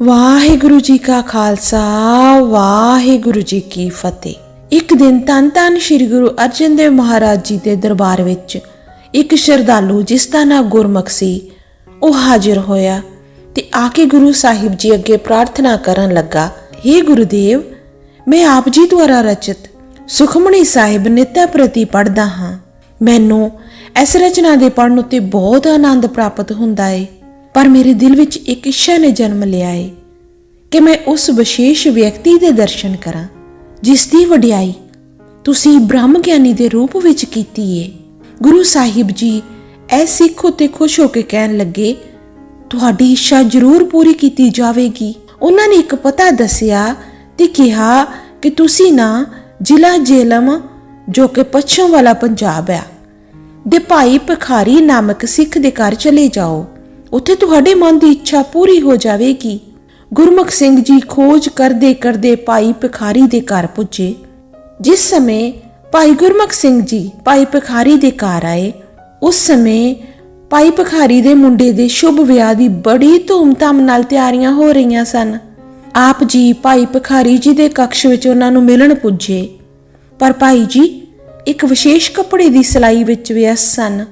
ਵਾਹਿਗੁਰੂ ਜੀ ਕਾ ਖਾਲਸਾ, ਵਾਹਿਗੁਰੂ ਜੀ ਕੀ ਫਤਿਹ। ਇੱਕ ਦਿਨ ਤਨ ਤਨ ਸ੍ਰੀ ਗੁਰੂ ਅਰਜਨ ਦੇਵ ਮਹਾਰਾਜ ਜੀ ਦੇ ਦਰਬਾਰ ਵਿੱਚ ਇੱਕ ਸ਼ਰਧਾਲੂ ਜਿਸ ਦਾ ਨਾਮ ਗੁਰਮੁਖ ਸੀ, ਉਹ ਹਾਜ਼ਰ ਹੋਇਆ ਤੇ ਆ ਕੇ ਗੁਰੂ ਸਾਹਿਬ ਜੀ ਅੱਗੇ ਪ੍ਰਾਰਥਨਾ ਕਰਨ ਲੱਗਾ हे ਗੁਰੂਦੇਵ, ਮੈਂ ਆਪ ਜੀ ਦੁਆਰਾ ਰਚਿਤ ਸੁਖਮਣੀ ਸਾਹਿਬ ਨਿੱਤਾ ਪ੍ਰਤੀ ਪੜ੍ਹਦਾ ਹਾਂ। ਮੈਨੂੰ ਇਸ ਰਚਨਾ ਦੇ ਪੜ੍ਹਨ ਉੱਤੇ ਬਹੁਤ ਆਨੰਦ ਪ੍ਰਾਪਤ ਹੁੰਦਾ ਏ। ਪਰ ਮੇਰੇ ਦਿਲ ਵਿੱਚ ਇੱਕ ਇੱਛਾ ਨੇ ਜਨਮ ਲਿਆ ਏ, ਕਿ ਮੈਂ ਉਸ ਵਿਸ਼ੇਸ਼ ਵਿਅਕਤੀ ਦੇ ਦਰਸ਼ਨ ਕਰਾਂ, ਜਿਸ ਦੀ ਵਡਿਆਈ ਤੁਸੀਂ ਬ੍ਰਹਮ ਗਿਆਨੀ ਦੇ ਰੂਪ ਵਿੱਚ ਕੀਤੀ ਏ। ਗੁਰੂ ਸਾਹਿਬ ਜੀ ਐ ਸਿੱਖ ਉਤੇ ਖੁਸ਼ ਹੋ ਕੇ ਕਹਿਣ ਲੱਗੇ, ਤੁਹਾਡੀ ਇੱਛਾ ਜ਼ਰੂਰ ਪੂਰੀ ਕੀਤੀ ਜਾਵੇਗੀ। ਉਹਨਾਂ ਨੇ ਇੱਕ ਪਤਾ ਦੱਸਿਆ ਤੇ ਕਿਹਾ ਕਿ ਤੁਸੀਂ ਨਾ ਜ਼ਿਲ੍ਹਾ ਜੇਲਮ, ਜੋ ਕਿ ਪੱਛਮ ਵਾਲਾ ਪੰਜਾਬ ਆ, ਦੇ ਭਾਈ ਭਖਾਰੀ ਨਾਮਕ ਸਿੱਖ ਦੇ ਘਰ ਚਲੇ ਜਾਓ। ਉੱਥੇ ਤੁਹਾਡੇ ਮਨ ਦੀ ਇੱਛਾ ਪੂਰੀ ਹੋ ਜਾਵੇਗੀ। ਗੁਰਮੁਖ ਸਿੰਘ ਜੀ ਖੋਜ ਕਰਦੇ ਕਰਦੇ ਭਾਈ ਭਿਖਾਰੀ ਦੇ ਘਰ ਪੁੱਜੇ। ਜਿਸ ਸਮੇਂ ਭਾਈ ਗੁਰਮੁਖ ਸਿੰਘ ਜੀ ਭਾਈ ਭਿਖਾਰੀ ਦੇ ਘਰ ਆਏ, ਉਸ ਸਮੇਂ ਭਾਈ ਭਿਖਾਰੀ ਦੇ ਮੁੰਡੇ ਦੇ ਸ਼ੁਭ ਵਿਆਹ ਦੀ ਬੜੀ ਧੂਮਧਾਮ ਨਾਲ ਤਿਆਰੀਆਂ ਹੋ ਰਹੀਆਂ ਸਨ। ਆਪ ਜੀ ਭਾਈ ਭਿਖਾਰੀ ਜੀ ਦੇ ਕਕਸ਼ ਵਿੱਚ ਉਹਨਾਂ ਨੂੰ ਮਿਲਣ ਪੁੱਜੇ। ਪਰ ਭਾਈ ਜੀ, ਇੱਕ ਵਿਸ਼ੇਸ਼ ਕੱਪੜੇ ਦੀ ਸਿਲਾਈ ਵਿੱਚ ਵਿਅਸਤ ਸਨ।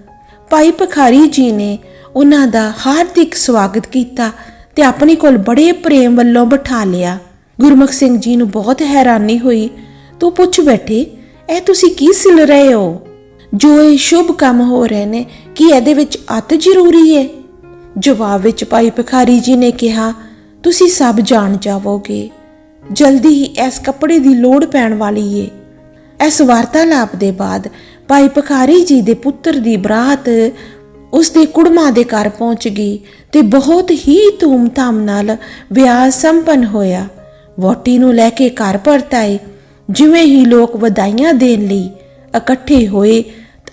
ਭਾਈ ਭਿਖਾਰੀ ਜੀ ਨੇ ਉਹਨਾਂ ਦਾ ਹਾਰਦਿਕ ਸਵਾਗਤ ਕੀਤਾ ਤੇ ਆਪਣੇ ਕੋਲ ਬੜੇ ਪ੍ਰੇਮ ਵੱਲੋਂ ਬਿਠਾ ਲਿਆ। ਗੁਰਮੁਖ ਸਿੰਘ ਜੀ ਨੂੰ ਬਹੁਤ ਹੈਰਾਨੀ ਹੋਈ। ਤੂੰ ਪੁੱਛ ਬੈਠੇ, ਇਹ ਤੁਸੀਂ ਕੀ ਸਿਲ ਰਹੇ ਹੋ? ਜੋ ਇਹ ਸ਼ੁਭ ਕੰਮ ਹੋ ਰਹੇ ਨੇ, ਕੀ ਇਹਦੇ ਵਿੱਚ ਅਤ ਜ਼ਰੂਰੀ ਹੈ ਜਵਾਬ ਵਿੱਚ ਭਾਈ ਭਖਾਰੀ ਜੀ ਨੇ ਕਿਹਾ, ਤੁਸੀਂ ਸਭ ਜਾਣ ਜਾਵੋਗੇ। ਜਲਦੀ ਹੀ ਇਸ ਕੱਪੜੇ ਦੀ ਲੋੜ ਪੈਣ ਵਾਲੀ ਏ। ਇਸ ਵਾਰਤਾਲਾਪ ਦੇ ਬਾਅਦ ਭਾਈ ਭਖਾਰੀ ਜੀ ਦੇ ਪੁੱਤਰ ਦੀ ਬਰਾਤ ਉਸ ਦੇ ਕੁੜਮਾ ਦੇ ਘਰ ਪਹੁੰਚ ਗਈ ਤੇ ਬਹੁਤ ਹੀ ਧੂਮ ਧਾਮ ਨਾਲ ਵਿਆਹ ਸੰਪੰਨ ਹੋਇਆ। ਵੋਟੀ ਨੂੰ ਲੈ ਕੇ ਘਰ ਪਰਤਾਏ ਜਿਵੇਂ ਹੀ ਲੋਕ ਵਧਾਈਆਂ ਦੇਣ ਲਈ ਇਕੱਠੇ ਹੋਏ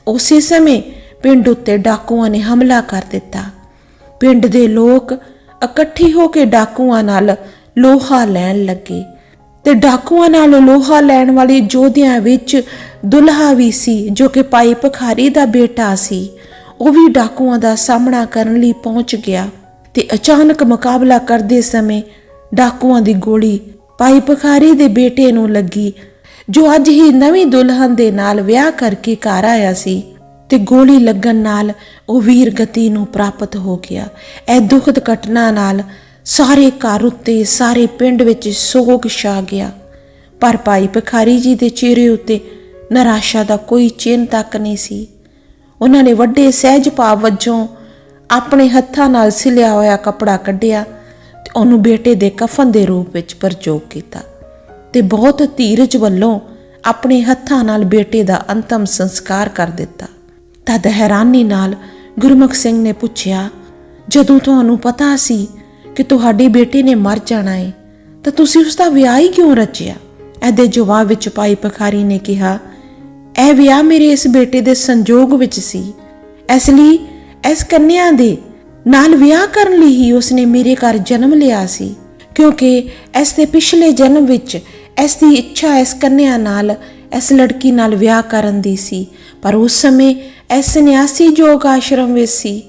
ਉਸੇ ਸਮੇਂ ਪਿੰਡ ਉੱਤੇ ਡਾਕੂਆਂ ਨੇ ਹਮਲਾ ਕਰ ਦਿੱਤਾ। ਪਿੰਡ ਦੇ ਲੋਕ ਇਕੱਠੇ ਹੋ ਕੇ ਡਾਕੂਆਂ ਨਾਲ ਲੋਹਾ ਲੈਣ ਲੱਗੇ ਤੇ ਡਾਕੂਆਂ ਨਾਲ ਲੋਹਾ ਲੈਣ ਵਾਲੇ ਜੋਧਿਆਂ ਵਿੱਚ ਦੁਲਹਾ ਵੀ ਸੀ, ਜੋ ਕਿ ਭਾਈ ਭਖਾਰੀ ਦਾ ਬੇਟਾ ਸੀ। ਉਹ ਵੀ ਡਾਕੂਆਂ ਦਾ ਸਾਹਮਣਾ ਕਰਨ ਲਈ ਪਹੁੰਚ ਗਿਆ ਤੇ ਅਚਾਨਕ ਮੁਕਾਬਲਾ ਕਰਦੇ ਸਮੇਂ ਡਾਕੂਆਂ ਦੀ ਗੋਲੀ ਭਾਈ ਭਖਾਰੀ ਦੇ ਬੇਟੇ ਨੂੰ ਲੱਗੀ, ਜੋ ਅੱਜ ਹੀ ਨਵੀਂ ਦੁਲਹਨ ਦੇ ਨਾਲ ਵਿਆਹ ਕਰਕੇ ਘਰ ਆਇਆ ਸੀ ਤੇ ਗੋਲੀ ਲੱਗਣ ਨਾਲ ਉਹ ਵੀਰ ਗਤੀ ਨੂੰ ਪ੍ਰਾਪਤ ਹੋ ਗਿਆ। ਇਹ ਦੁਖਦ ਘਟਨਾ ਨਾਲ ਸਾਰੇ ਘਰ ਉੱਤੇ, ਸਾਰੇ ਪਿੰਡ ਵਿੱਚ ਸੋਗ ਛਾ ਗਿਆ। ਪਰ ਭਾਈ ਭਖਾਰੀ ਜੀ ਦੇ ਚਿਹਰੇ ਉੱਤੇ ਨਿਰਾਸ਼ਾ ਦਾ ਕੋਈ ਚਿੰਨ ਤੱਕ ਨਹੀਂ ਸੀ। ਉਹਨਾਂ ਨੇ ਵੱਡੇ ਸਹਿਜ ਭਾਵ ਵਜੋਂ ਆਪਣੇ ਹੱਥਾਂ ਨਾਲ ਸਿਲਿਆ ਹੋਇਆ ਕੱਪੜਾ ਕੱਢਿਆ ਤੇ ਉਹਨੂੰ ਬੇਟੇ ਦੇ ਕਫਨ ਦੇ ਰੂਪ ਵਿੱਚ ਪ੍ਰਯੋਗ ਕੀਤਾ ਤੇ ਬਹੁਤ ਧੀਰਜ ਵੱਲੋਂ ਆਪਣੇ ਹੱਥਾਂ ਨਾਲ ਬੇਟੇ ਦਾ ਅੰਤਮ ਸੰਸਕਾਰ ਕਰ ਦਿੱਤਾ। ਤਦ ਹੈਰਾਨੀ ਨਾਲ ਗੁਰਮੁਖ ਸਿੰਘ ਨੇ ਪੁੱਛਿਆ, ਜਦੋਂ ਤੁਹਾਨੂੰ ਪਤਾ ਸੀ ਕਿ ਤੁਹਾਡੇ ਬੇਟੇ ਨੇ ਮਰ ਜਾਣਾ ਹੈ ਤਾਂ ਤੁਸੀਂ ਉਸ ਦਾ ਵਿਆਹ ਹੀ ਕਿਉਂ ਰਚਿਆ? ਇਹਦੇ ਜਵਾਬ ਵਿੱਚ ਭਾਈ ਪਖਾਰੀ ਨੇ ਕਿਹਾ ਇਹ ਵਿਆਹ ਮੇਰੇ ਇਸ ਬੇਟੇ ਦੇ ਸੰਜੋਗ ਵਿੱਚ ਸੀ। ਇਸ ਲਈ ਇਸ ਕੰਨਿਆ ਦੇ ਨਾਲ ਵਿਆਹ ਕਰਨ ਲਈ ਹੀ ਉਸਨੇ ਮੇਰੇ ਘਰ ਜਨਮ ਲਿਆ ਸੀ, ਕਿਉਂਕਿ ਇਸ ਦੇ ਪਿਛਲੇ ਜਨਮ ਵਿੱਚ ਇਸ ਦੀ ਇੱਛਾ ਇਸ ਕੰਨਿਆ ਨਾਲ ਇਸ ਲੜਕੀ ਨਾਲ ਵਿਆਹ ਕਰਨ ਦੀ ਸੀ, ਪਰ ਉਸ ਸਮੇਂ ਇਸ ਸੰਨਿਆਸੀ ਜੋਗ ਆਸ਼ਰਮ ਵਿੱਚ ਸੀ,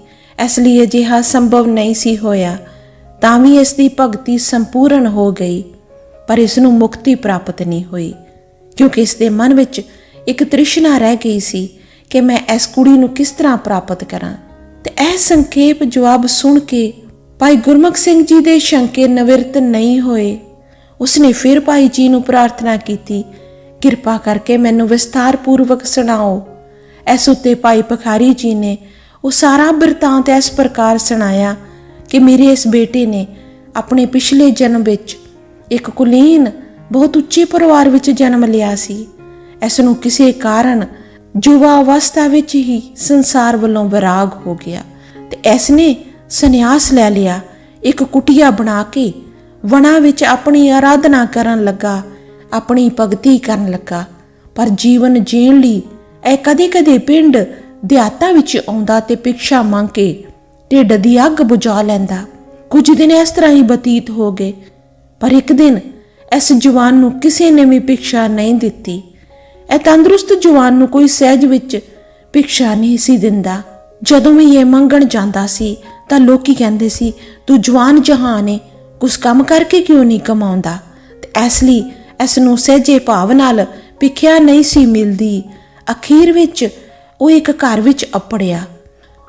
ਇਸ ਲਈ ਅਜਿਹਾ ਸੰਭਵ ਨਹੀਂ ਸੀ ਹੋਇਆ, ਤਾਂ ਵੀ ਇਸ ਦੀ ਭਗਤੀ ਸੰਪੂਰਨ ਹੋ ਗਈ, ਪਰ ਇਸ ਨੂੰ ਮੁਕਤੀ ਪ੍ਰਾਪਤ ਨਹੀਂ ਹੋਈ, ਕਿਉਂਕਿ ਇਸ ਦੇ ਮਨ ਵਿੱਚ ਇੱਕ ਤ੍ਰਿਸ਼ਨਾ ਰਹਿ ਗਈ ਸੀ ਕਿ ਮੈਂ ਇਸ ਕੁੜੀ ਨੂੰ ਕਿਸ ਤਰ੍ਹਾਂ ਪ੍ਰਾਪਤ ਕਰਾਂ। ਤੇ ਇਹ ਸੰਖੇਪ ਜਵਾਬ ਸੁਣ ਕੇ ਭਾਈ ਗੁਰਮੁਖ ਸਿੰਘ ਜੀ ਦੇ ਸ਼ੰਕੇ ਨਿਵਰਤ ਨਹੀਂ ਹੋਏ। ਉਸਨੇ ਫਿਰ ਭਾਈ ਜੀ ਨੂੰ ਪ੍ਰਾਰਥਨਾ ਕੀਤੀ, ਕਿਰਪਾ ਕਰਕੇ ਮੈਨੂੰ ਵਿਸਤਾਰ ਪੂਰਵਕ ਸੁਣਾਓ। ਇਸ ਉੱਤੇ ਭਾਈ ਪਖਾਰੀ ਜੀ ਨੇ ਉਹ ਸਾਰਾ ਬਿਰਤਾਂਤ ਇਸ ਪ੍ਰਕਾਰ ਸੁਣਾਇਆ ਕਿ ਮੇਰੇ ਇਸ ਬੇਟੇ ਨੇ ਆਪਣੇ ਪਿਛਲੇ ਜਨਮ ਵਿੱਚ ਇੱਕ ਕੁਲੀਨ, ਬਹੁਤ ਉੱਚੇ ਪਰਿਵਾਰ ਵਿੱਚ ਜਨਮ ਲਿਆ ਸੀ। ਇਸ ਨੂੰ ਕਿਸੇ ਕਾਰਨ ਜੁਵਾ ਅਵਸਥਾ ਵਿੱਚ ਹੀ ਸੰਸਾਰ ਵੱਲੋਂ ਵਿਰਾਗ ਹੋ ਗਿਆ ਤੇ ਇਸ ਨੇ ਸੰਨਿਆਸ ਲੈ ਲਿਆ, ਇੱਕ ਕੁਟਿਆ ਬਣਾ ਕੇ ਵਣਾ ਵਿੱਚ ਆਪਣੀ ਆਰਾਧਨਾ ਕਰਨ ਲੱਗਾ, ਆਪਣੀ ਭਗਤੀ ਕਰਨ ਲੱਗਾ। ਪਰ ਜੀਵਨ ਜੀਣ ਲਈ ਇਹ ਕਦੇ-ਕਦੇ ਪਿੰਡ ਦਿਹਾਤਾਂ ਵਿੱਚ ਆਉਂਦਾ ਤੇ ਭਿਕਸ਼ਾ ਮੰਗ ਕੇ ਢਿੱਡ ਦੀ ਅੱਗ ਬੁਝਾ ਲੈਂਦਾ। ਕੁਝ ਦਿਨ ਇਸ ਤਰ੍ਹਾਂ ਹੀ ਬਤੀਤ ਹੋ ਗਏ, ਪਰ ਇੱਕ ਦਿਨ ਇਸ ਜਵਾਨ ਨੂੰ ਕਿਸੇ ਨੇ ਵੀ ਭਿਕਸ਼ਾ ਨਹੀਂ ਦਿੱਤੀ। ਇਹ ਤੰਦਰੁਸਤ ਜਵਾਨ ਨੂੰ ਕੋਈ ਸਹਿਜ ਵਿੱਚ ਭਿਕਸ਼ਾ ਨਹੀਂ ਸੀ ਦਿੰਦਾ। ਜਦੋਂ ਵੀ ਇਹ ਮੰਗਣ ਜਾਂਦਾ ਸੀ, ਤਾਂ ਲੋਕੀ ਕਹਿੰਦੇ ਸੀ, ਤੂੰ ਜਵਾਨ ਜਹਾਨ ਏ ਕੁਛ ਕੰਮ ਕਰਕੇ ਕਿਉਂ ਨਹੀਂ ਕਮਾਉਂਦਾ? ਤੇ ਇਸ ਲਈ ਇਸ ਨੂੰ ਸਹਿਜੇ ਭਾਵ ਨਾਲ ਭਿੱਖਿਆ ਨਹੀਂ ਸੀ ਮਿਲਦੀ। ਅਖੀਰ ਵਿੱਚ ਉਹ ਇੱਕ ਘਰ ਵਿੱਚ ਅਪੜਿਆ।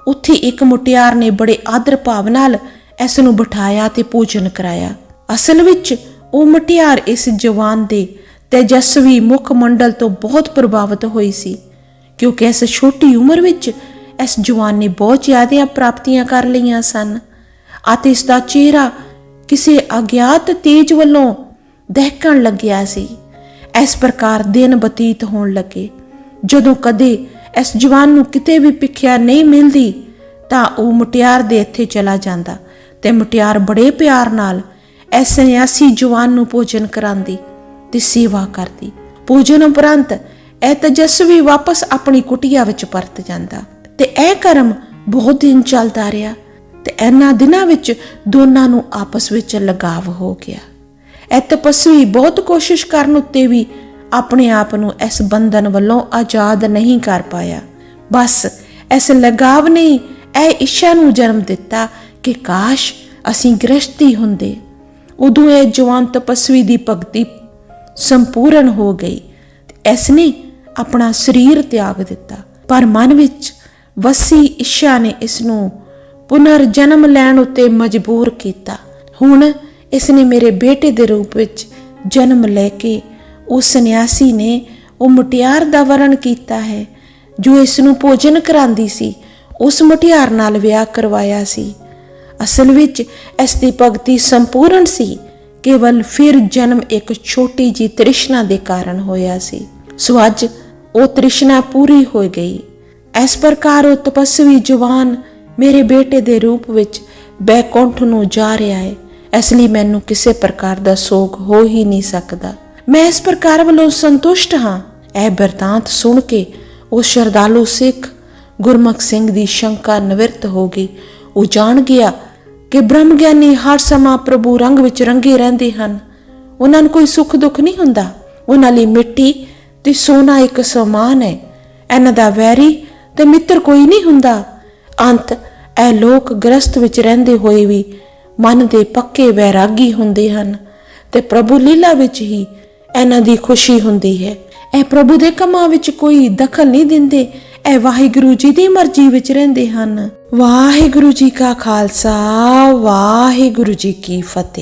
ਉੱਥੇ ਇੱਕ ਮੁਟਿਆਰ ਨੇ ਬੜੇ ਆਦਰ ਭਾਵ ਨਾਲ ਇਸ ਨੂੰ ਬਿਠਾਇਆ ਤੇ ਭੋਜਨ ਕਰਾਇਆ। ਅਸਲ ਵਿੱਚ ਉਹ ਮੁਟਿਆਰ ਇਸ ਜਵਾਨ ਦੇ ਤੇਜਸਵੀ ਮੁੱਖ ਮੰਡਲ ਤੋਂ ਬਹੁਤ ਪ੍ਰਭਾਵਿਤ ਹੋਈ ਸੀ, ਕਿਉਂਕਿ ਇਸ ਛੋਟੀ ਉਮਰ ਵਿੱਚ ਇਸ ਜਵਾਨ ਨੇ ਬਹੁਤ ਜ਼ਿਆਦਾ ਪ੍ਰਾਪਤੀਆਂ ਕਰ ਲਈਆਂ ਸਨ ਅਤੇ ਇਸ ਦਾ ਚਿਹਰਾ ਕਿਸੇ ਅਗਿਆਤ ਤੇਜ ਵੱਲੋਂ ਦਹਿਕਣ ਲੱਗਿਆ ਸੀ। ਇਸ ਪ੍ਰਕਾਰ ਦਿਨ ਬਤੀਤ ਹੋਣ ਲੱਗੇ। ਜਦੋਂ ਕਦੇ ਇਸ ਜਵਾਨ ਨੂੰ ਕਿਤੇ ਵੀ ਭਿੱਖਿਆ ਨਹੀਂ ਮਿਲਦੀ, ਤਾਂ ਉਹ ਮੁਟਿਆਰ ਦੇ ਇੱਥੇ ਚਲਾ ਜਾਂਦਾ ਤੇ ਮੁਟਿਆਰ ਬੜੇ ਪਿਆਰ ਨਾਲ ਇਸ ਸੰਨਿਆਸੀ ਜਵਾਨ ਨੂੰ ਭੋਜਨ ਕਰਾਂਦੀ। ਤੇ ਸੇਵਾ ਕਰਦੀ। ਪੂਜਨ ਉਪਰੰਤ ਇਹ ਤਜਸਵੀ ਵਾਪਸ ਆਪਣੀ ਕੁਟੀਆ ਵਿੱਚ ਪਰਤ ਜਾਂਦਾ। ਤੇ ਇਹ ਕਰਮ ਬਹੁਤ ਦਿਨ ਚੱਲਦਾ ਰਿਹਾ ਤੇ ਇਹਨਾਂ ਦਿਨਾਂ ਵਿੱਚ ਦੋਨਾਂ ਨੂੰ ਆਪਸ ਵਿੱਚ ਲਗਾਵ ਹੋ ਗਿਆ। ਇਹ ਤਪਸਵੀ ਬਹੁਤ ਕੋਸ਼ਿਸ਼ ਕਰਨ ਉੱਤੇ ਵੀ ਆਪਣੇ ਆਪ ਨੂੰ ਇਸ ਬੰਧਨ ਵੱਲੋਂ ਆਜ਼ਾਦ ਨਹੀਂ ਕਰ ਪਾਇਆ। ਬਸ ਇਸ ਲਗਾਵ ਨੇ ਇਹ ਇੱਛਾ ਨੂੰ ਜਨਮ ਦਿੱਤਾ ਕਿ ਕਾਸ਼ ਅਸੀਂ ਗ੍ਰਸਤੀ ਹੁੰਦੇ। ਉਦੋਂ ਇਹ ਜਵਾਨ ਤਪਸਵੀ ਦੀ ਭਗਤੀ ਸੰਪੂਰਨ ਹੋ ਗਈ। ਇਸ ਨੇ ਆਪਣਾ ਸਰੀਰ ਤਿਆਗ ਦਿੱਤਾ। ਪਰ ਮਨ ਵਿੱਚ ਵਸੀ ਇੱਛਾ ਨੇ ਇਸ ਨੂੰ ਪੁਨਰ ਜਨਮ ਲੈਣ ਉੱਤੇ ਮਜਬੂਰ ਕੀਤਾ। ਹੁਣ ਇਸ ਨੇ ਮੇਰੇ ਬੇਟੇ ਦੇ ਰੂਪ ਵਿੱਚ ਜਨਮ ਲੈ ਕੇ ਉਸ ਸੰਨਿਆਸੀ ਨੇ ਉਹ ਮੁਟਿਆਰ ਦਾ ਵਰਣ ਕੀਤਾ ਹੈ, ਜੋ ਇਸ ਨੂੰ ਭੋਜਨ ਕਰਾਂਦੀ ਸੀ, ਉਸ ਮੁਟਿਆਰ ਨਾਲ ਵਿਆਹ ਕਰਵਾਇਆ ਸੀ। ਅਸਲ ਵਿੱਚ ਇਸ ਦੀ ਭਗਤੀ ਸੰਪੂਰਨ ਸੀ। ਕੇਵਲ ਫਿਰ ਜਨਮ ਇੱਕ ਛੋਟੀ ਜੀ ਤ੍ਰਿਸ਼ਨਾ ਦੇ ਕਾਰਨ ਹੋਇਆ ਸੀ। ਸੋ ਅੱਜ ਉਹ ਤ੍ਰਿਸ਼ਨਾ ਪੂਰੀ ਹੋ ਗਈ। ਇਸ ਪ੍ਰਕਾਰ ਉਹ ਤਪਸਵੀ ਜਵਾਨ ਮੇਰੇ ਬੇਟੇ ਦੇ ਰੂਪ ਵਿੱਚ ਬੈਕੁੰਠ ਨੂੰ ਜਾ ਰਿਹਾ ਹੈ। ਇਸ ਲਈ ਮੈਨੂੰ ਕਿਸੇ ਪ੍ਰਕਾਰ ਦਾ ਸੋਗ ਹੋ ਹੀ ਨਹੀਂ ਸਕਦਾ। ਮੈਂ ਇਸ ਪ੍ਰਕਾਰ ਵੱਲੋਂ ਸੰਤੁਸ਼ਟ ਹਾਂ। ਇਹ ਬਿਰਤਾਂਤ ਸੁਣ ਕੇ ਉਹ ਸ਼ਰਧਾਲੂ ਸਿੱਖ ਗੁਰਮੁਖ ਸਿੰਘ ਦੀ ਸ਼ੰਕਾ ਨਿਵਰਤ ਹੋ ਗਈ। ਉਹ ਜਾਣ ਗਿਆ ਕਿ ਬ੍ਰਹਮ ਗਿਆਨੀ ਹਰ ਸਮਾਂ ਪ੍ਰਭੂ ਰੰਗ ਵਿੱਚ ਰੰਗੇ ਰਹਿੰਦੇ ਹਨ। ਉਹਨਾਂ ਨੂੰ ਕੋਈ ਸੁੱਖ ਦੁੱਖ ਨਹੀਂ ਹੁੰਦਾ। ਉਹਨਾਂ ਲਈ ਮਿੱਟੀ ਤੇ ਸੋਨਾ ਇੱਕ ਸਮਾਨ ਹੈ। ਇਹਨਾਂ ਦਾ ਵੈਰੀ ਤੇ ਮਿੱਤਰ ਕੋਈ ਨਹੀਂ ਹੁੰਦਾ। ਅੰਤ, ਇਹ ਲੋਕ ਗ੍ਰਸਤ ਵਿੱਚ ਰਹਿੰਦੇ ਹੋਏ ਵੀ ਮਨ ਦੇ ਪੱਕੇ ਵੈਰਾਗੀ ਹੁੰਦੇ ਹਨ ਤੇ ਪ੍ਰਭੂ ਲੀਲਾ ਵਿੱਚ ਹੀ ਇਹਨਾਂ ਦੀ ਖੁਸ਼ੀ ਹੁੰਦੀ ਹੈ। ਇਹ ਪ੍ਰਭੂ ਦੇ ਕੰਮਾਂ ਵਿੱਚ ਕੋਈ ਦਖਲ ਨਹੀਂ ਦਿੰਦੇ। ਇਹ ਵਾਹਿਗੁਰੂ ਜੀ ਦੀ ਮਰਜ਼ੀ ਵਿੱਚ ਰਹਿੰਦੇ ਹਨ। ਵਾਹਿਗੁਰੂ ਜੀ ਕਾ ਖਾਲਸਾ, ਵਾਹਿਗੁਰੂ ਜੀ ਕੀ ਫਤਿਹ।